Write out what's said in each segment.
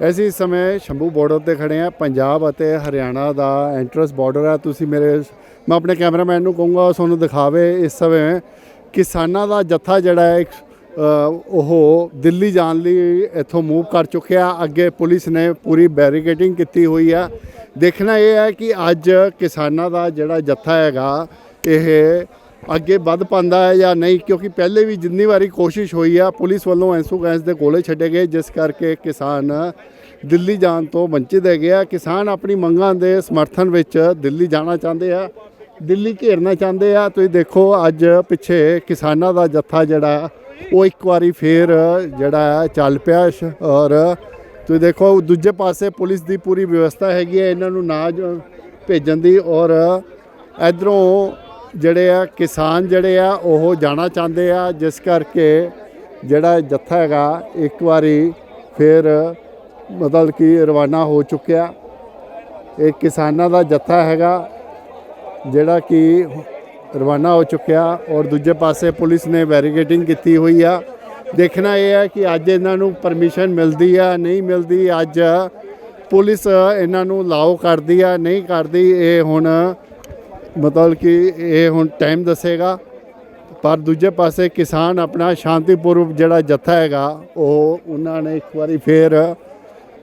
ਅਸੀਂ ਇਸ ਸਮੇਂ ਸ਼ੰਭੂ ਬਾਰਡਰ ਤੇ ਖੜੇ ਆ ਪੰਜਾਬ ਅਤੇ ਹਰਿਆਣਾ ਦਾ ਐਂਟਰਸ ਬਾਰਡਰ ਹੈ। ਤੁਸੀਂ ਮੇਰੇ ਮੈਂ ਆਪਣੇ ਕੈਮਰਾਮੈਨ ਨੂੰ ਕਹੂੰਗਾ, ਉਹ ਤੁਹਾਨੂੰ ਦਿਖਾਵੇ ਇਸ ਸਮੇਂ ਕਿਸਾਨਾਂ ਦਾ ਜੱਥਾ ਜਿਹੜਾ ਹੈ ਉਹ ਦਿੱਲੀ ਜਾਣ ਲਈ ਇੱਥੋਂ ਮੂਵ ਕਰ ਚੁੱਕਿਆ। ਅੱਗੇ ਪੁਲਿਸ ਨੇ ਪੂਰੀ ਬੈਰੀਕੇਡਿੰਗ ਕੀਤੀ ਹੋਈ ਆ ਦੇਖਣਾ ਇਹ ਹੈ ਕਿ ਅੱਜ ਕਿਸਾਨਾਂ ਦਾ ਜਿਹੜਾ ਜੱਥਾ ਹੈਗਾ, ਇਹ ਅੱਗੇ ਵੱਧ ਪਾਉਂਦਾ ਹੈ ਜਾਂ ਨਹੀਂ, ਕਿਉਂਕਿ ਪਹਿਲੇ ਵੀ ਜਿੰਨੀ ਵਾਰੀ ਕੋਸ਼ਿਸ਼ ਹੋਈ ਆ, ਪੁਲਿਸ ਵੱਲੋਂ ਐਂਸੂ ਗੈਸ ਦੇ ਗੋਲੇ ਛੱਡੇ ਗਏ, ਜਿਸ ਕਰਕੇ ਕਿਸਾਨ ਦਿੱਲੀ ਜਾਣ ਤੋਂ ਵੰਚਿਤ ਹੈਗੇ ਆ ਕਿਸਾਨ ਆਪਣੀ ਮੰਗਾਂ ਦੇ ਸਮਰਥਨ ਵਿੱਚ ਦਿੱਲੀ ਜਾਣਾ ਚਾਹੁੰਦੇ ਆ, ਦਿੱਲੀ ਘੇਰਨਾ ਚਾਹੁੰਦੇ ਆ। ਤੁਸੀਂ ਦੇਖੋ, ਅੱਜ ਪਿੱਛੇ ਕਿਸਾਨਾਂ ਦਾ ਜੱਥਾ ਜਿਹੜਾ, ਉਹ ਇੱਕ ਵਾਰੀ ਫੇਰ ਜਿਹੜਾ ਹੈ, ਚੱਲ ਪਿਆ ਔਰ ਤੁਸੀਂ ਦੇਖੋ, ਦੂਜੇ ਪਾਸੇ ਪੁਲਿਸ ਦੀ ਪੂਰੀ ਵਿਵਸਥਾ ਹੈਗੀ ਹੈ, ਇਹਨਾਂ ਨੂੰ ਨਾ ਭੇਜਣ ਦੀ ਔਰ ਇਧਰੋਂ ਜਿਹੜੇ ਆ, ਕਿਸਾਨ ਜਿਹੜੇ ਆ, ਉਹ ਜਾਣਾ ਚਾਹੁੰਦੇ ਆ। ਜਿਸ ਕਰਕੇ ਜਿਹੜਾ ਜੱਥਾ ਹੈਗਾ, ਇੱਕ ਵਾਰੀ ਫਿਰ ਮਤਲਬ ਕਿ ਰਵਾਨਾ ਹੋ ਚੁੱਕਿਆ। ਇਹ ਕਿਸਾਨਾਂ ਦਾ ਜੱਥਾ ਹੈਗਾ, ਜਿਹੜਾ ਕਿ ਰਵਾਨਾ ਹੋ ਚੁੱਕਿਆ ਔਰ ਦੂਜੇ ਪਾਸੇ ਪੁਲਿਸ ਨੇ ਬੈਰੀਕੇਡਿੰਗ ਕੀਤੀ ਹੋਈ ਆ। ਦੇਖਣਾ ਇਹ ਹੈ ਕਿ ਅੱਜ ਇਹਨਾਂ ਨੂੰ ਪਰਮਿਸ਼ਨ ਮਿਲਦੀ ਆ, ਨਹੀਂ ਮਿਲਦੀ, ਅੱਜ ਪੁਲਿਸ ਇਹਨਾਂ ਨੂੰ ਲਾਓ ਕਰਦੀ ਆ, ਨਹੀਂ ਕਰਦੀ, ਇਹ ਹੁਣ ਮਤਲਬ ਕਿ ਇਹ ਹੁਣ ਟਾਈਮ ਦੱਸੇਗਾ। ਪਰ ਦੂਜੇ ਪਾਸੇ ਕਿਸਾਨ ਆਪਣਾ ਸ਼ਾਂਤੀਪੂਰਵ ਜਿਹੜਾ ਜੱਥਾ ਹੈਗਾ, ਉਹ ਉਹਨਾਂ ਨੇ ਇੱਕ ਵਾਰੀ ਫੇਰ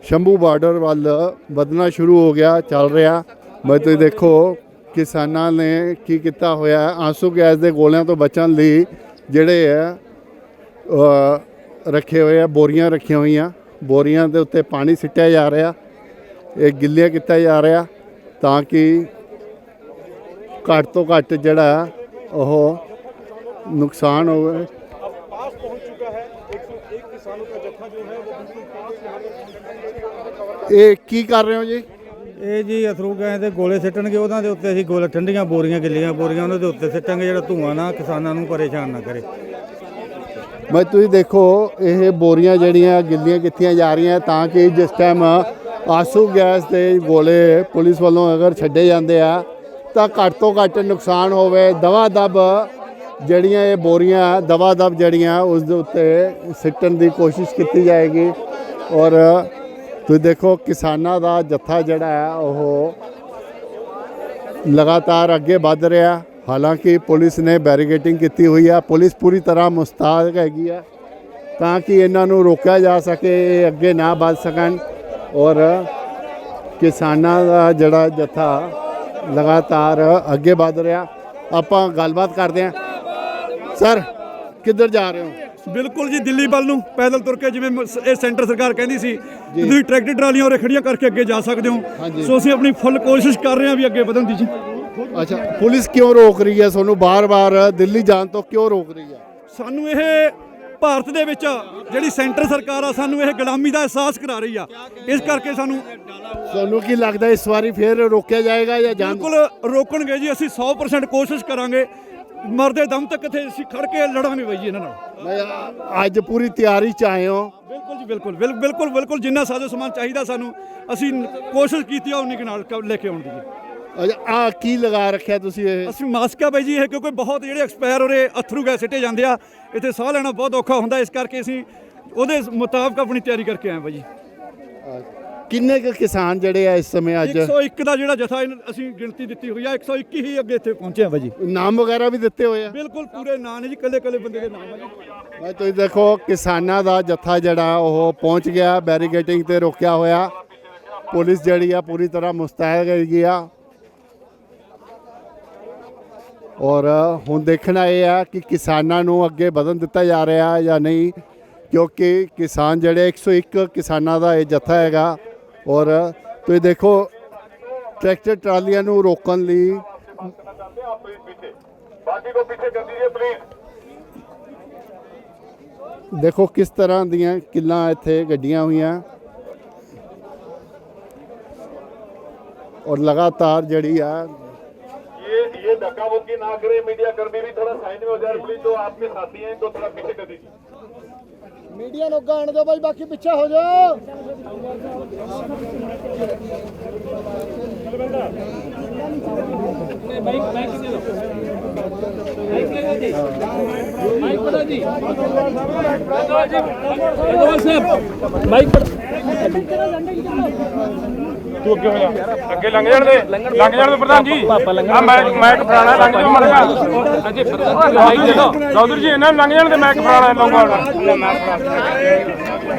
ਸ਼ੰਭੂ ਬਾਰਡਰ ਵੱਲ ਵਧਣਾ ਸ਼ੁਰੂ ਹੋ ਗਿਆ, ਚੱਲ ਰਿਹਾ। ਮੈਂ ਤੁਸੀਂ ਦੇਖੋ, ਕਿਸਾਨਾਂ ਨੇ ਕੀ ਕੀਤਾ ਹੋਇਆ, ਆਂਸੂ ਗੈਸ ਦੇ ਗੋਲਿਆਂ ਤੋਂ ਬਚਣ ਲਈ ਜਿਹੜੇ ਹੈ ਰੱਖੇ ਹੋਏ ਆ, ਬੋਰੀਆਂ ਰੱਖੀਆਂ ਹੋਈਆਂ। ਬੋਰੀਆਂ ਦੇ ਉੱਤੇ ਪਾਣੀ ਸਿੱਟਿਆ ਜਾ ਰਿਹਾ, ਇਹ ਗਿੱਲਿਆ ਕੀਤਾ ਜਾ ਰਿਹਾ ਤਾਂ ਕਿ ਘੱਟ ਤੋਂ ਘੱਟ ਜਿਹੜਾ ਉਹ ਨੁਕਸਾਨ ਹੋਵੇ। ਇਹ ਕੀ ਕਰ ਰਹੇ ਹੋ ਜੀ? ਇਹ ਜੀ ਅਥਰੂ ਗਏ ਦੇ ਗੋਲੇ ਸਿੱਟਣਗੇ ਉਹਨਾਂ ਦੇ ਉੱਤੇ ਅਸੀਂ ਗੋਲੇ ਠੰਡੀਆਂ ਬੋਰੀਆਂ ਗਿੱਲੀਆਂ ਬੋਰੀਆਂ ਉਹਨਾਂ ਦੇ ਉੱਤੇ ਸਿੱਟਾਂਗੇ ਜਿਹੜਾ ਧੂਆਂ ਨਾ ਕਿਸਾਨਾਂ ਨੂੰ ਪਰੇਸ਼ਾਨ ਨਾ ਕਰੇ। ਮੈਂ ਤੁਸੀਂ ਦੇਖੋ ਇਹ ਬੋਰੀਆਂ ਜਿਹੜੀਆਂ ਗਿੱਲੀਆਂ ਕਿੱਥੀਆਂ ਜਾ ਰਹੀਆਂ ਤਾਂ ਕਿ ਜਿਸ ਟਾਈਮ ਆਸੂ ਗੈਸ ਦੇ ਗੋਲੇ ਪੁਲਿਸ ਵੱਲੋਂ ਅਗਰ ਛੱਡੇ ਜਾਂਦੇ ਆ ਤਾਂ ਘੱਟ ਤੋਂ ਘੱਟ ਨੁਕਸਾਨ ਹੋਵੇ। ਦਵਾ ਦਬ ਜਿਹੜੀਆਂ ਇਹ ਬੋਰੀਆਂ, ਦਵਾ ਦਬ ਜਿਹੜੀਆਂ, ਉਸ ਦੇ ਉੱਤੇ ਸਿੱਟਣ ਦੀ ਕੋਸ਼ਿਸ਼ ਕੀਤੀ ਜਾਏਗੀ। ਔਰ ਤੁਸੀਂ ਦੇਖੋ, ਕਿਸਾਨਾਂ ਦਾ ਜੱਥਾ ਜਿਹੜਾ ਹੈ, ਉਹ ਲਗਾਤਾਰ ਅੱਗੇ ਵੱਧ ਰਿਹਾ। ਹਾਲਾਂਕਿ ਪੁਲਿਸ ਨੇ ਬੈਰੀਕੇਟਿੰਗ ਕੀਤੀ ਹੋਈ ਹੈ ਪੁਲਿਸ ਪੂਰੀ ਤਰ੍ਹਾਂ ਮੁਸਤਾਦ ਹੈਗੀ ਹੈ ਤਾਂ ਕਿ ਇਹਨਾਂ ਨੂੰ ਰੋਕਿਆ ਜਾ ਸਕੇ, ਇਹ ਅੱਗੇ ਨਾ ਵੱਧ ਸਕਣ। ਔਰ ਕਿਸਾਨਾਂ ਦਾ ਜਿਹੜਾ ਜਥਾ ਲਗਾਤਾਰ ਅੱਗੇ ਵੱਧ ਰਿਹਾ। ਆਪਾਂ ਗੱਲਬਾਤ ਕਰਦੇ ਹਾਂ। ਸਰ ਕਿੱਧਰ ਜਾ ਰਹੇ ਹੋ? ਬਿਲਕੁਲ ਜੀ ਦਿੱਲੀ ਵੱਲ ਨੂੰ ਪੈਦਲ ਤੁਰ ਕੇ ਜਿਵੇਂ ਮ- ਇਹ ਸੈਂਟਰ ਸਰਕਾਰ ਕਹਿੰਦੀ ਸੀ ਕਿ ਤੁਸੀਂ ਟਰੈਕਟਰ ਟਰਾਲੀਆਂ ਔਰ ਖੜੀਆਂ ਕਰਕੇ ਅੱਗੇ ਜਾ ਸਕਦੇ ਹੋ। ਸੋ ਅਸੀਂ ਆਪਣੀ ਫੁੱਲ ਕੋਸ਼ਿਸ਼ ਕਰ ਰਹੇ ਹਾਂ ਵੀ ਅੱਗੇ ਵਧਣ ਦੀ ਜੀ। ਅੱਛਾ ਪੁਲਿਸ ਕਿਉਂ ਰੋਕ ਰਹੀ ਹੈ? ਤੁਹਾਨੂੰ ਬਾਰ-ਬਾਰ ਦਿੱਲੀ ਜਾਣ ਤੋਂ ਕਿਉਂ ਰੋਕ ਰਹੀ ਹੈ? ਸਾਨੂੰ ਇਹ ਭਾਰਤ ਦੇ ਵਿੱਚ ਜਿਹੜੀ ਸੈਂਟਰ ਸਰਕਾਰ ਆ ਸਾਨੂੰ ਇਹ ਗੁਲਾਮੀ ਦਾ ਅਹਿਸਾਸ ਕਰਾ ਰਹੀ ਆ। ਇਸ ਕਰਕੇ ਸਾਨੂੰ ਤੁਹਾਨੂੰ ਕੀ ਲੱਗਦਾ ਇਸ ਵਾਰੀ ਫੇਰ ਰੋਕਿਆ ਜਾਏਗਾ ਜਾਂ ਜਾਣ ਬਿਲਕੁਲ ਰੋਕਣਗੇ ਜੀ ਅਸੀਂ 100% ਕੋਸ਼ਿਸ਼ ਕਰਾਂਗੇ। ਮਰਦੇ ਦਮ ਤੱਕ ਇੱਥੇ ਅਸੀਂ ਖੜ ਕੇ ਲੜਾਂਗੇ ਬਾਈ ਜੀ ਇਹਨਾਂ ਨਾਲ। ਮੈਂ ਅੱਜ ਪੂਰੀ ਤਿਆਰੀ ਚ ਆਏ ਹੋ। ਬਿਲਕੁਲ ਜੀ ਬਿਲਕੁਲ ਬਿਲ- ਬਿਲਕੁਲ ਬਿਲਕੁਲ ਜਿੰਨਾ ਸਾਜੋ ਸਮਾਨ ਚਾਹੀਦਾ ਸਾਨੂੰ ਅਸੀਂ ਕੋਸ਼ਿਸ਼ ਕੀਤੀ ਆ ਉਨੀ ਕੁ ਨਾਲ ਲੈ ਕੇ ਆਉਣ ਦੀ ਜੀ। ਆ ਕੀ ਲਗਾ ਰੱਖਿਆ ਤੁਸੀਂ ਇਹ? ਅਸੀਂ ਮਾਸਕ ਆ ਬਾਈ ਜੀ ਇਹ ਕਿਉਂਕਿ ਬਹੁਤ ਜਿਹੜੇ ਐਕਸਪਾਇਰ ਹੋਰੇ ਅਥਰੂ ਗੈਸ ਸਿੱਟੇ ਜਾਂਦੇ ਆ ਇੱਥੇ ਸਾਹ ਲੈਣਾ ਬਹੁਤ ਔਖਾ ਹੁੰਦਾ ਇਸ ਕਰਕੇ ਅਸੀਂ ਉਹਦੇ ਮੁਤਾਬਕ ਆਪਣੀ ਤਿਆਰੀ ਕਰਕੇ ਆਏ ਬਾਈ ਜੀ। ਕਿੰਨੇ ਕੁ ਕਿਸਾਨ ਜਿਹੜੇ ਆ ਇਸ ਸਮੇਂ ਅੱਜ? 101 ਦਾ ਜਿਹੜਾ ਜਥਾ ਅਸੀਂ ਗਿਣਤੀ ਦਿੱਤੀ ਹੋਈ ਆ 121 ਹੀ ਅੱਗੇ ਇੱਥੇ ਪਹੁੰਚੇ ਆ ਬਾਈ ਜੀ। ਨਾਮ ਵਗੈਰਾ ਵੀ ਦਿੱਤੇ ਹੋਏ ਆ? ਬਿਲਕੁਲ ਪੂਰੇ ਨਾਂ ਨੇ ਜੀ ਕੱਲੇ ਕੱਲੇ ਬੰਦੇ ਦੇ ਨਾਮ ਆ ਜੀ। ਤੁਸੀਂ ਦੇਖੋ ਕਿਸਾਨਾਂ ਦਾ ਜੱਥਾ ਜਿਹੜਾ ਉਹ ਪਹੁੰਚ ਗਿਆ ਬੈਰੀਕੇਡਿੰਗ ਤੇ ਰੋਕਿਆ ਹੋਇਆ। ਪੁਲਿਸ ਜਿਹੜੀ ਆ ਪੂਰੀ ਤਰ੍ਹਾਂ ਮੁਸਤੈਦ ਹੈਗੀ ਆ। ਔਰ ਹੁਣ ਦੇਖਣਾ ਇਹ ਆ ਕਿ ਕਿਸਾਨਾਂ ਨੂੰ ਅੱਗੇ ਵਧਣ ਦਿੱਤਾ ਜਾ ਰਿਹਾ ਜਾਂ ਨਹੀਂ, ਕਿਉਂਕਿ ਕਿਸਾਨ ਜਿਹੜੇ 101 ਕਿਸਾਨਾਂ ਦਾ ਇਹ ਜਥਾ ਹੈਗਾ। ਔਰ ਤੁਸੀਂ ਦੇਖੋ, ਟਰੈਕਟਰ ਟਰਾਲੀਆਂ ਨੂੰ ਰੋਕਣ ਲਈ ਦੇਖੋ ਕਿਸ ਤਰ੍ਹਾਂ ਦੀਆਂ ਕਿੱਲਾਂ ਇੱਥੇ ਗੱਡੀਆਂ ਹੋਈਆਂ। ਔਰ ਲਗਾਤਾਰ ਜਿਹੜੀ ਆ धक्काबुक्की ना करे मीडिया कर्मी भी थोड़ा साइन में हो जाए पुलिस तो जो आपके साथी हैं तो थोड़ा पीछे कर दीजिए। मीडिया लोग आने दो भाई बाकी पीछे हो जाओ। माइक पर ਤੂੰ ਅੱਗੇ ਹੋ ਜਾ ਅੱਗੇ ਲੰਘ ਜਾਣ ਦੇ ਲੰਘ ਜਾਣ ਦੇ ਪ੍ਰਧਾਨ ਜੀ ਆ ਮੈਂ ਮੈਂ ਫੜਾਣਾ ਲੰਘ ਜਾ ਮਰ ਗਿਆ ਹਾਂਜੀ ਚੌਧਰੀ ਜੀ ਇਹਨਾਂ ਨੂੰ ਲੰਘ ਜਾਣ ਦੇ ਮੈਂ ਫੜਾਣਾ ਲੰਘਾਉਣਾ ਮੈਂ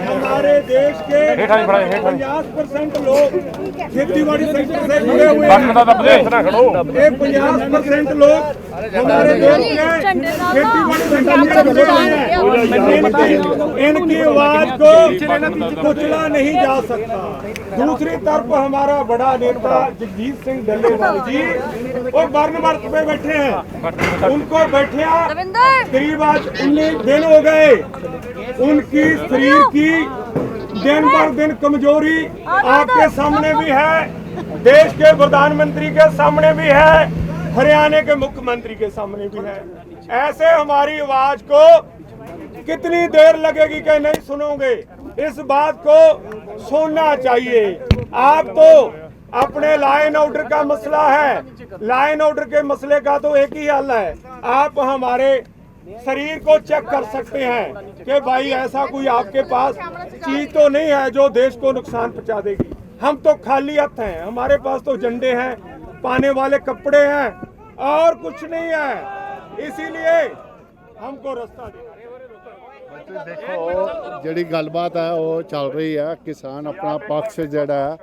हमारे देश के ਹੇਠਾਂ ਹੀ ਫੜਾਏ ਹੇਠਾਂ 50% लोग खेतीबाड़ी सेक्टर से जुड़े हुए ਬੱਟ ਦਾ ਦੱਬਦੇ ਇਸ ਤਰ੍ਹਾਂ ਖੜੋ हैं पचास परसेंट लोग हमारे इनकी इनकी आवाज़ को कुचला नहीं जा सकता। दूसरी तरफ़ हमारा बड़ा नेता जगजीत सिंह डल्लेवाल जी वो बर्न वर्ष पे बैठे हैं। उनको बैठे करीब आज उन्नीस दिन हो गए। उनकी शरीर की दिन पर दिन कमज़ोरी आपके सामने भी है देश के प्रधानमंत्री के सामने भी है। हरियाणा के मुख्यमंत्री के सामने भी है। ऐसे हमारी आवाज़ को कितनी देर लगेगी कि नहीं सुनोगे? इस बात को सुनना चाहिए। आप तो अपने लाइन ऑर्डर का मसला है। लाइन ऑर्डर के मसले का तो एक ही हल है। आप हमारे शरीर को चेक कर सकते हैं कि भाई ऐसा कोई आपके पास चीज़ तो नहीं है जो देश को नुकसान पहुँचा देगी। हम तो खाली हथ हैं। हमारे पास तो झंडे हैं। पाने वाले कपड़े हैं और कुछ नहीं है इसीलिए हमको रास्ता दे ਦੇਖੋ ਜਿਹੜੀ ਗੱਲਬਾਤ ਹੈ ਉਹ ਚੱਲ ਰਹੀ ਹੈ ਕਿਸਾਨ ਆਪਣਾ ਪੱਖ ਜਿਹੜਾ ਹੈ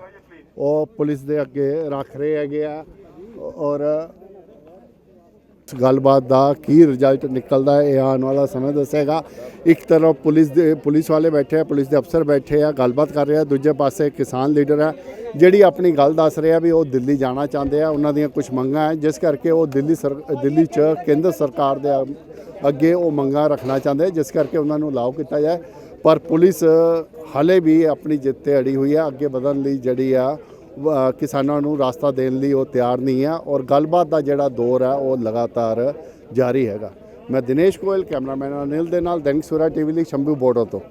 ਉਹ ਪੁਲਿਸ ਦੇ ਅੱਗੇ ਰੱਖ ਰਹੇ ਹੈਗੇ ਆ ਔਰ ਇਸ ਗੱਲਬਾਤ ਦਾ ਕੀ ਰਿਜ਼ਲਟ ਨਿਕਲਦਾ ਹੈ, ਇਹ ਆਉਣ ਵਾਲਾ ਸਮਾਂ ਦੱਸੇਗਾ। ਇੱਕ ਤਰਫ ਪੁਲਿਸ ਦੇ, ਪੁਲਿਸ ਵਾਲੇ ਬੈਠੇ ਆ, ਪੁਲਿਸ ਦੇ ਅਫਸਰ ਬੈਠੇ ਆ, ਗੱਲਬਾਤ ਕਰ ਰਹੇ ਆ। ਦੂਜੇ ਪਾਸੇ ਕਿਸਾਨ ਲੀਡਰ ਹੈ ਜਿਹੜੀ ਆਪਣੀ ਗੱਲ ਦੱਸ ਰਿਹਾ ਵੀ ਉਹ ਦਿੱਲੀ ਜਾਣਾ ਚਾਹੁੰਦੇ ਆ। ਉਹਨਾਂ ਦੀਆਂ ਕੁਝ ਮੰਗਾਂ ਹੈ ਜਿਸ ਕਰਕੇ ਉਹ ਦਿੱਲੀ ਸਰ, ਦਿੱਲੀ 'ਚ ਕੇਂਦਰ ਸਰਕਾਰ ਦੇ ਅੱਗੇ ਉਹ ਮੰਗਾਂ ਰੱਖਣਾ ਚਾਹੁੰਦੇ ਜਿਸ ਕਰਕੇ ਉਹਨਾਂ ਨੂੰ ਲਾਓ ਕੀਤਾ ਜਾਏ। ਪਰ ਪੁਲਿਸ ਹਾਲੇ ਵੀ ਆਪਣੀ ਜਿੱਤ ਤੇ ਅੜੀ ਹੋਈ ਹੈ ਅੱਗੇ ਵਧਣ ਲਈ ਜਿਹੜੀ ਆ ਕਿਸਾਨਾਂ ਨੂੰ ਰਾਸਤਾ ਦੇਣ ਲਈ ਉਹ ਤਿਆਰ ਨਹੀਂ ਆ ਔਰ ਗੱਲਬਾਤ ਦਾ ਜਿਹੜਾ ਦੌਰ ਹੈ ਉਹ ਲਗਾਤਾਰ ਜਾਰੀ ਹੈਗਾ। ਮੈਂ ਦਿਨੇਸ਼ ਗੋਇਲ, ਕੈਮਰਾਮੈਨ ਅਨਿਲ ਦੇ ਨਾਲ ਦੈਨਿਕ ਸੂਰਾ ਟੀਵੀ ਲਈ ਸ਼ੰਭੂ ਬੋਰਡਰ ਤੋਂ।